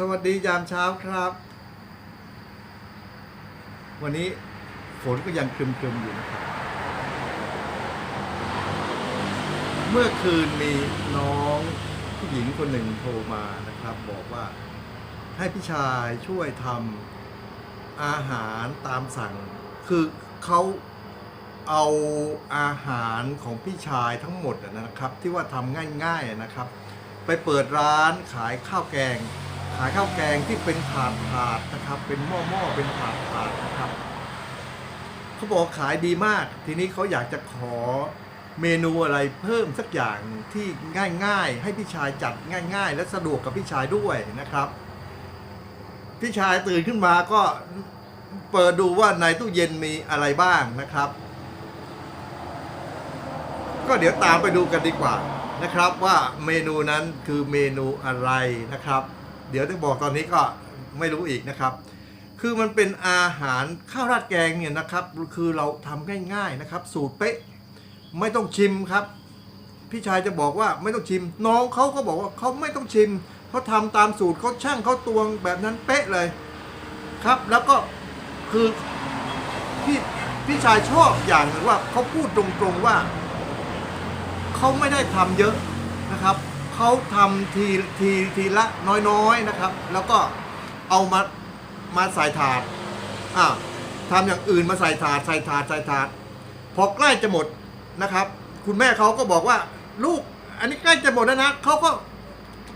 สวัสดียามเช้าครับ วันนี้ฝนก็ยังครึมๆอยู่นะครับ เมื่อคืนมีน้องผู้หญิงคนหนึ่งโทรมานะครับ บอกว่าให้พี่ชายช่วยทำอาหารตามสั่ง คือเขาเอาอาหารของพี่ชายทั้งหมดนะครับ ที่ว่าทำง่ายๆนะครับ ไปเปิดร้านขายข้าวแกง ขายข้าวแกงที่เป็นถาดถาดนะครับ เป็นหม้อหม้อเป็นถาดถาดนะครับเขาบอกขายดีมาก ทีนี้เขาอยากจะขอเมนูอะไรเพิ่มสักอย่างที่ง่ายๆ ให้พี่ชายจัดง่าย ๆ และสะดวกกับพี่ชายด้วยนะครับ พี่ชายตื่นขึ้นมาก็เปิดดูว่าในตู้เย็นมีอะไรบ้างนะครับ ก็เดี๋ยวตามไปดูกันดีกว่านะครับว่าเมนูนั้นคือเมนูอะไรนะครับ เดี๋ยวจะบอกตอนนี้ก็ไม่รู้อีกนะครับ คือมันเป็นอาหารข้าวราดแกงเนี่ยนะครับ คือเราทำง่ายๆนะครับ สูตรเป๊ะไม่ต้องชิมครับ พี่ชายจะบอกว่าไม่ต้องชิม น้องเขาก็บอกว่าเขาไม่ต้องชิมเขาทำตามสูตรเขาช่างเขาตวงแบบนั้นเป๊ะเลยครับ แล้วก็คือพี่พี่ชายชอบอย่างหนึ่งว่าเขาพูดตรงๆว่าเขาไม่ได้ทำเยอะนะครับ เขาทำทีทีทีละน้อยๆนะครับ แล้วก็เอามามาใส่ถาดอ่าทำอย่างอื่นมาใส่ถาดใส่ถาดใส่ถาดพอใกล้จะหมดนะครับ คุณแม่เขาก็บอกว่าลูกอันนี้ใกล้จะหมดแล้วนะเขาก็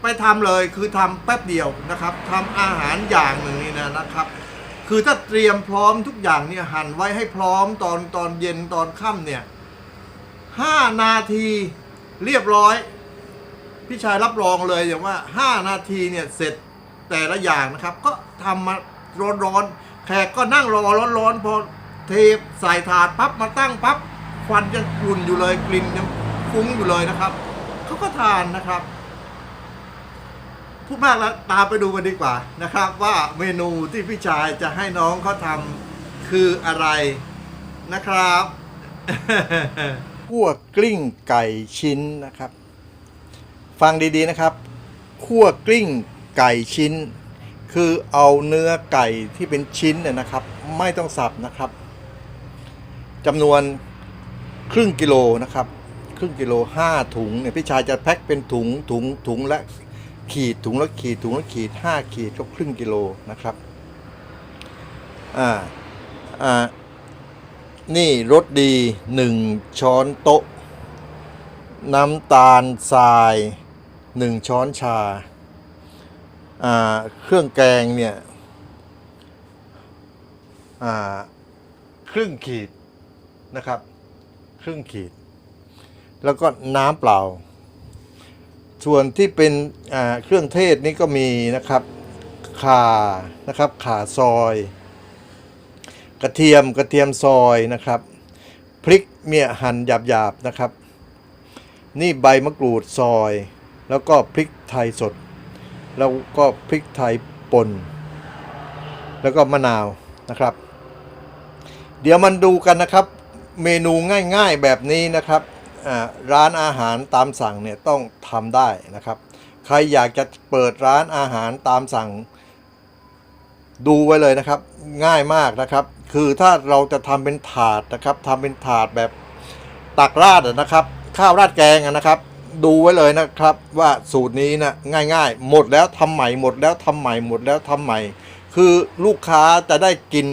ไปทำเลยคือทำแป๊บเดียวนะครับทำอาหารอย่างหนึ่งนี่นะนะครับ คือถ้าเตรียมพร้อมทุกอย่างเนี่ยหั่นไว้ให้พร้อมตอนตอนเย็นตอนค่ำเนี่ยห้านาทีเรียบร้อย พี่ชายรับรองเลยอย่างว่าห้านาทีเนี่ยเสร็จแต่ละอย่างนะครับ ก็ทำมาร้อนๆแขกก็นั่งรอร้อนๆพอเทใส่ถาดปั๊บมาตั้งปั๊บควันยังกลุ่นอยู่เลยกลิ่นยังฟุ้งอยู่เลยนะครับเขาก็ทานนะครับพูดมากแล้วตามไปดูกันดีกว่านะครับ ว่าเมนูที่พี่ชายจะให้น้องเขาทำคืออะไรนะครับคั่วกลิ้งไก่ชิ้นนะครับ ฟังดีๆนะครับคั่วกลิ้งไก่ชิ้น คือเอาเนื้อไก่ที่เป็นชิ้นเนี่ยนะครับ ไม่ต้องสับนะครับจำนวนครึ่งกิโลนะครับ ครึ่งกิโลห้าถุงเนี่ยพี่ชายจะแพ็คเป็นถุงถุงถุงละขีดถุงละขีดถุงละขีดห้าขีดก็ครึ่งกิโลนะครับอ่าอ่านี่รสดีหนึ่งช้อนโต๊ะ น้ำตาลทราย หนึ่งช้อนชา เครื่องแกงเนี่ยครึ่งขีดนะครับ ครึ่งขีด แล้วก็น้ำเปล่า ส่วนที่เป็นเครื่องเทศนี่ก็มีนะครับข่านะครับข่าซอย กระเทียมกระเทียมซอยนะครับพริกเมี่ยหั่นหยาบๆนะครับ นี่ใบมะกรูดซอย แล้วก็พริกไทยสด แล้วก็พริกไทยป่น แล้วก็มะนาวนะครับ เดี๋ยวมันดูกันนะครับ เมนูง่ายๆแบบนี้นะครับร้านอาหารตามสั่งเนี่ยต้องทำได้นะครับ ใครอยากจะเปิดร้านอาหารตามสั่ง ดูไว้เลยนะครับ ง่ายมากนะครับ คือถ้าเราจะทำเป็นถาดนะครับทำเป็นถาดแบบตักราดนะครับ ข้าวราดแกงนะครับ ดูไว้เลยนะครับ ว่าสูตรนี้นะง่าย ๆ หมดแล้วทำใหม่หมดแล้วทำใหม่หมดแล้วทำใหม่ คือลูกค้าจะได้กิน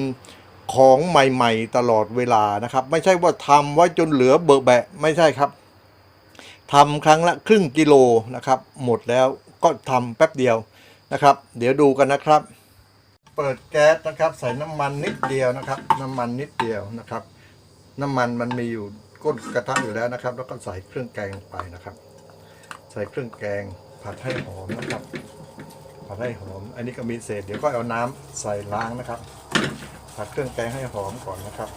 ของใหม่ๆ ตลอดเวลานะครับ ไม่ใช่ว่าทำไว้จนเหลือเบอะแบะไม่ใช่ครับทำครั้งละครึ่งกิโลนะครับ หมดแล้วก็ทำแป๊บเดียวนะครับ เดี๋ยวดูกันนะครับ เปิดแก๊สนะครับ ใส่น้ำมันนิดเดียวนะครับ น้ำมันนิดเดียวนะครับ น้ำมันมันมีอยู่ก้นกระทะอยู่แล้วนะครับ แล้วก็ใส่เครื่องแกงลงไปนะครับ ส่เครื่องแกงผัดให้หอมนะครับ ผัดให้หอม อันนี้ก็มีเศษ เดี๋ยวก็เอาน้ำใส่ล้างนะครับ ผัดเครื่องแกงให้หอมก่อนนะครับ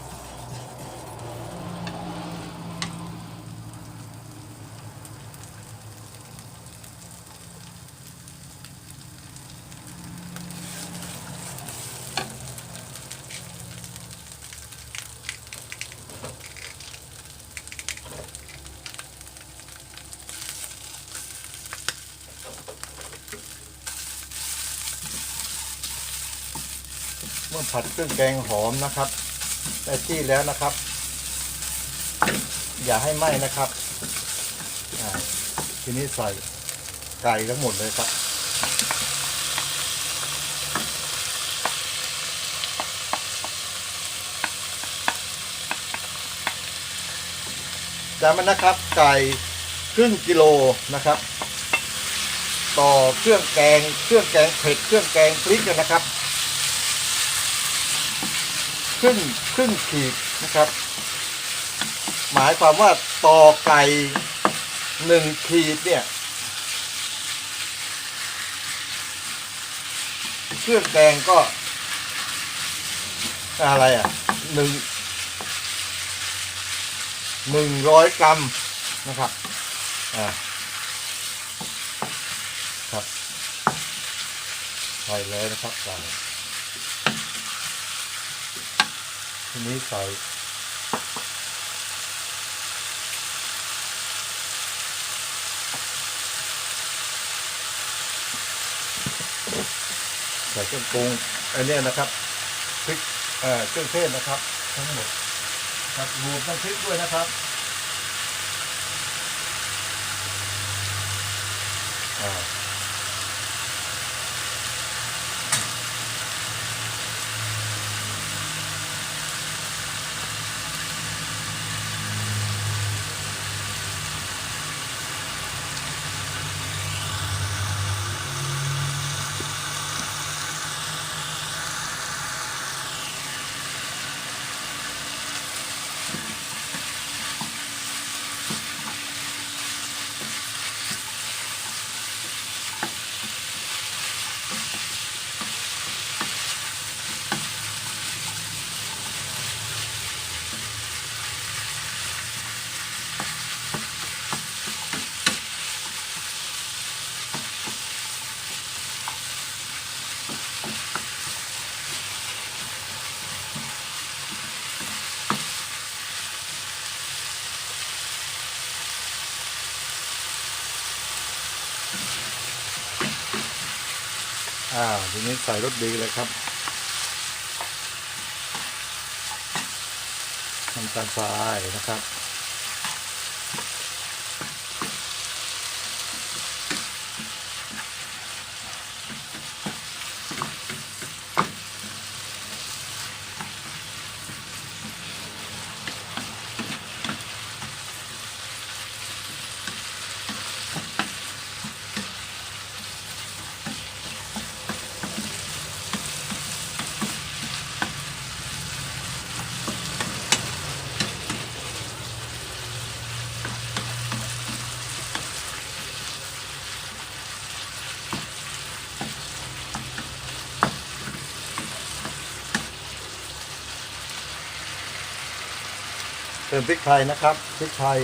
เมื่อผัดเครื่องแกงหอมนะครับได้ที่แล้วนะครับ อย่าให้ไหม้นะครับทีนี้ใส่ไก่ทั้งหมดเลยครับจำมันนะครับ ไก่ครึ่งกิโลนะครับ ต่อเครื่องแกง เครื่องแกงเผ็ดเครื่องแกงพริกกันนะครับ ครึ่งครึ่งขีดนะครับ หมายความว่าต่อไก่หนึ่งขีดเนี่ยเครื่องแกงก็ อะไรอะหนึ่งหนึ่งร้อยกรัมนะครับอ่าครับใส่เลยนะครับใส่ ทีนี้ใส่ใส่เครื่องปรุงอันนี้นะครับพริกเอ่อเครื่องเทศนะครับ ทั้งหมดครับรวมทั้งพริกด้วยนะครับอ่า อ้าวทีนี้ใส่รสดีเลยครับน้ำตาลทรายนะครับ เติมพริกไทยนะครับพริกไทย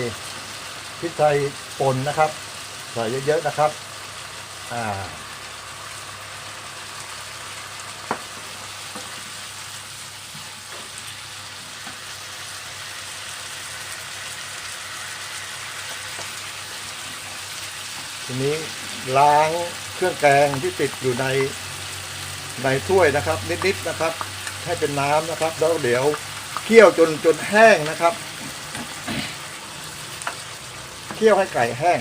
พริกไทยป่นนะครับใส่เยอะๆนะครับอ่าทีนี้ล้างเครื่องแกงที่ติดอยู่ในในถ้วยนะครับ นิดๆนะครับ ให้เป็นน้ำนะครับ แล้วเดี๋ยวเคี่ยวจนจนแห้งนะครับ เคี่ยวให้ไก่แห้ง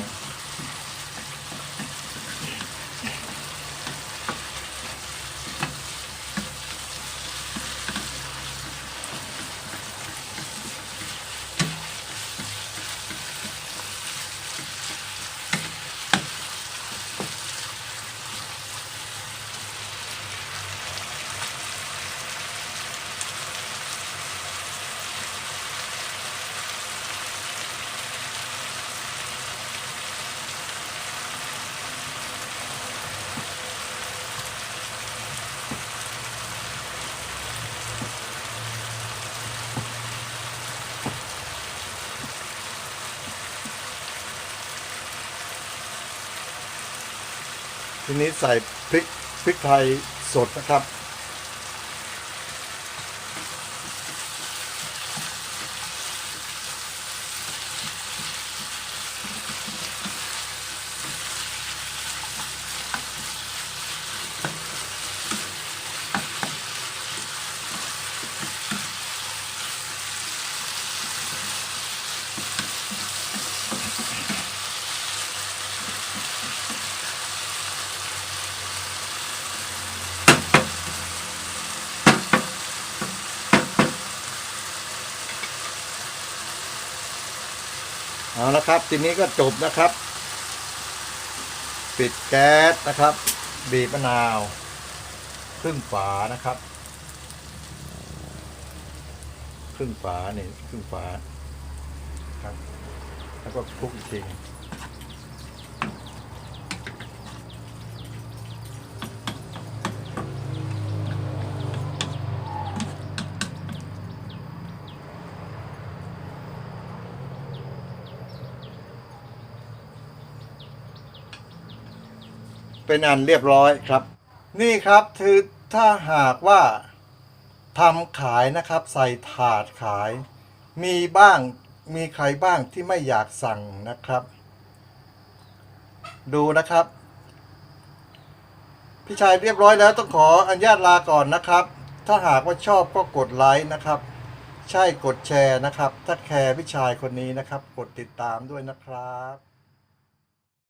ทีนี้ใส่พริกพริกไทยสดนะครับ เอาละครับ ทีนี้ก็จบนะครับ ปิดแก๊สนะครับ บีบมะนาวครึ่งฝานะครับครึ่งฝานี่ครึ่งฝาครับ แล้วก็คลุกอีกที เป็นอันเรียบร้อยครับ นี่ครับคือถ้าหากว่าทำขายนะครับใส่ถาดขาย มีบ้างมีใครบ้างที่ไม่อยากสั่งนะครับ ดูนะครับ พี่ชายเรียบร้อยแล้วต้องขออนุญาตลาก่อนนะครับ ถ้าหากว่าชอบก็กดไลค์นะครับ ใช่กดแชร์นะครับ ถ้าแคร์พี่ชายคนนี้นะครับ กดติดตามด้วยนะครับ